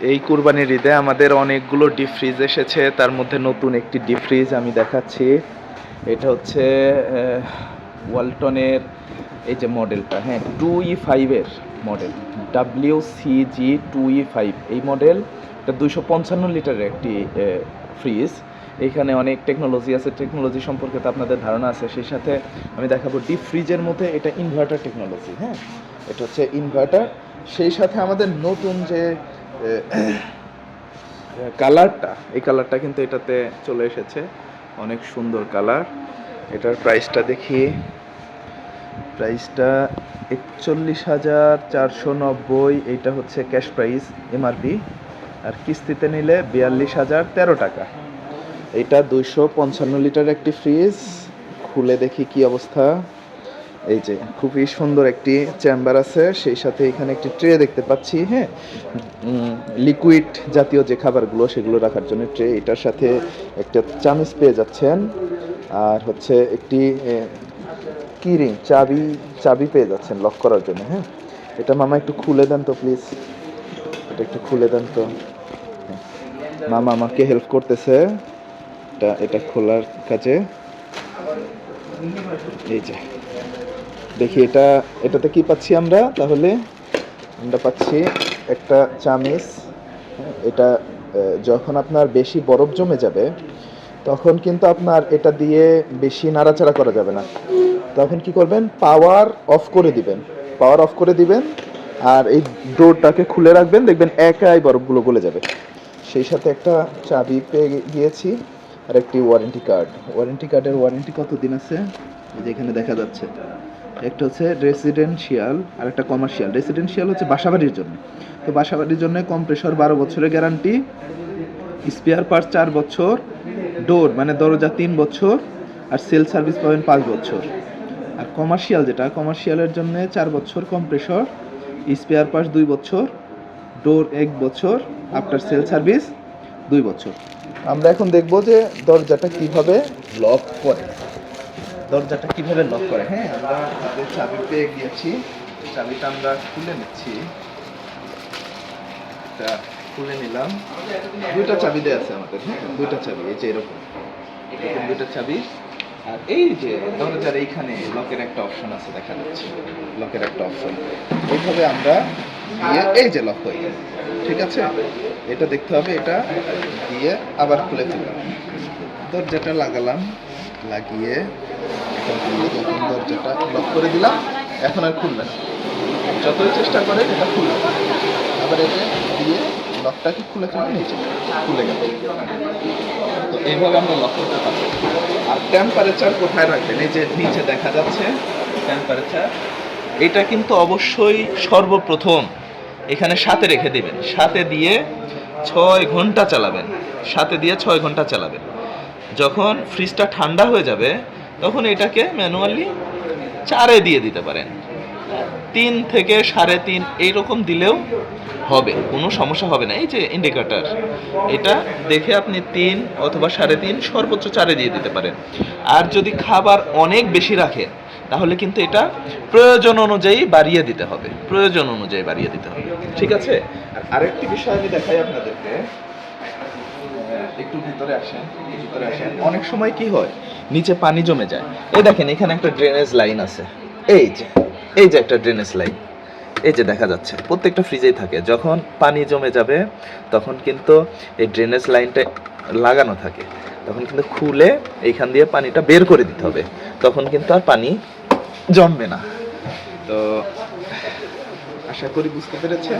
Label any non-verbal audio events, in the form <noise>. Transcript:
এই কুরবানির ঈদে আমাদের অনেকগুলো ডিপ ফ্রিজ এসেছে। তার মধ্যে নতুন একটি ডিপ ফ্রিজ আমি দেখাচ্ছি। এটা হচ্ছে ওয়ালটনের এই যে মডেলটা হ্যাঁ টু ই ফাইভের model, W CG two E five. এই মডেল, এটা দুইশো পঞ্চান্ন লিটারের একটি ফ্রিজ। এইখানে অনেক টেকনোলজি আছে, টেকনোলজি সম্পর্কে তো আপনাদের ধারণা আছে। সেই সাথে আমি দেখাবো ডিপ ফ্রিজের মধ্যে এটা ইনভার্টার টেকনোলজি হ্যাঁ এটা হচ্ছে ইনভার্টার। সেই সাথে আমাদের নতুন যে <clears throat> কালারটা, এই কালারটা কিন্তু এটাতে চলে এসেছে। অনেক সুন্দর কালার। এটার প্রাইসটা দেখি। প্রাইসটা একচল্লিশ হাজার চারশো নব্বই, এইটা হচ্ছে ক্যাশ প্রাইস এমআরপি আর কিস্তিতে নিলে বিয়াল্লিশ হাজার তেরো টাকা। এটা দুইশো পঞ্চান্ন লিটার একটি ফ্রিজ খুলে দেখি কি অবস্থা। এই যে খুবই সুন্দর একটি চেম্বার আছে, সেই সাথে এখানে একটি ট্রে দেখতে পাচ্ছি হ্যাঁ? লিকুইড জাতীয় যে খাবারগুলো, সেগুলো রাখার জন্য ট্রে এটার সাথে একটা চামচ পেয়ে যাচ্ছেন। আর হচ্ছে একটি কিরিং চাবি চাবি পেয়ে যাচ্ছেন লক করার জন্য হ্যাঁ? এটা মামা একটু খুলে দেন তো প্লিজ এটা একটু খুলে দেন তো। মামা আমাকে হেল্প করতেছে। এটা এটা খোলার কাজে। এই যে দেখি এটা, এটাতে কি পাচ্ছি আমরা? তাহলে আমরা পাচ্ছি একটা চামিচ। এটা যখন আপনার বেশি বরফ জমে যাবে, তখন কিন্তু আপনার এটা দিয়ে বেশি নাড়াচাড়া করা যাবে না। তখন কি করবেন? পাওয়ার অফ করে দিবেন। পাওয়ার অফ করে দিবেন আর এই ডোরটাকে খুলে রাখবেন। দেখবেন একাই বরফগুলো গলে যাবে। সেই সাথে একটা চাবি পেয়ে গিয়েছি। আর একটি ওয়ারেন্টি কার্ড ওয়ারেন্টি কার্ডের ওয়ারেন্টি কত দিন আছে? এই যে এখানে দেখা যাচ্ছে। একটা হচ্ছে রেসিডেন্সিয়াল আর একটা কমার্শিয়াল রেসিডেন্সিয়াল হচ্ছে বাসাবাড়ির জন্য। তো বাসাবাড়ির জন্য কম্প্রেসর বারো বছরের গ্যারান্টি স্পেয়ার পার্টস চার বছর ডোর মানে দরজা তিন বছর, আর সেল সার্ভিস পাবেন পাঁচ বছর। আর কমার্শিয়াল যেটা কমার্শিয়ালের জন্য চার বছর কম্প্রেসর স্পেয়ার পার্টস দুই বছর ডোর এক বছর আফটার সেল সার্ভিস দুই বছর। আমরা এখন দেখব যে দরজাটা কীভাবে লক করে। দরজাটা কীভাবে লক করে? হ্যাঁ আমরা হাতে চাবি পেয়ে গিয়েছি। চাবিটা আমরা খুলে নিচ্ছি। এটা খুলে নিলাম। দুইটা চাবি দেওয়া আছে আমাদের হ্যাঁ দুইটা চাবি, এই যে এরকম। এরকম দুইটা চাবি। আর এই যে দরজার এইখানে লকের একটা অপশন আছে, দেখা যাচ্ছে। লকের একটা অপশন এইভাবে আমরা দিয়ে এই যে লক হয়ে ঠিক আছে? এটা দেখতে হবে, এটা দিয়ে আবার খুলে ফেললাম। দরজাটা লাগালাম। লাগিয়ে এখন দরজাটা লক করে দিলাম, এখন আর খুলবে না। যতই চেষ্টা করে, এটা খুলবে। আবার এটা দিয়ে লকটাকে খুলে ফেলে নিচে? খুলে গেল। তো এইভাবে আমরা লক করতে পারব। আর টেম্পারেচার কোথায় রাখবেন? এই যে নিচে দেখা যাচ্ছে টেম্পারেচার এটা কিন্তু অবশ্যই সর্বপ্রথম এখানে সাথে রেখে দিবেন। সাথে দিয়ে ছয় ঘণ্টা চালাবেন। সাথে দিয়ে ছয় ঘণ্টা চালাবেন। যখন ফ্রিজটা ঠান্ডা হয়ে যাবে, তখন এটাকে ম্যানুয়ালি চারে দিয়ে দিতে পারেন। তিন থেকে সাড়ে তিন এইরকম দিলেও হবে, কোনো সমস্যা হবে না। এই যে ইন্ডিকেটার এটা দেখে আপনি তিন অথবা সাড়ে তিন সর্বোচ্চ চারে দিয়ে দিতে পারেন। আর যদি খাবার অনেক বেশি রাখেন তাহলে কিন্তু এটা প্রয়োজন অনুযায়ী বাড়িয়ে দিতে হবে। প্রয়োজন অনুযায়ী বাড়িয়ে দিতে হবে। ঠিক আছে? আর আরেকটি বিষয় আমি দেখাই আপনাদেরকে। একটু ভিতরে আসেন ভিতরে আসেন। অনেক সময় কি হয়, নিচে পানি জমে যায়। এই দেখেন, এখানে একটা ড্রেনেজ লাইন আছে। এই যে এই যে একটা ড্রেনেজ লাইন এই যে দেখা যাচ্ছে, প্রত্যেকটা ফ্রিজেই থাকে। যখন পানি জমে যাবে, তখন কিন্তু এই ড্রেনেজ লাইনটা লাগানো থাকে। তখন কিন্তু খুলে এইখান দিয়ে পানিটা বের করে দিতে হবে। তখন কিন্তু আর পানি জমবে না। তো, আশা করি বুঝতে পেরেছে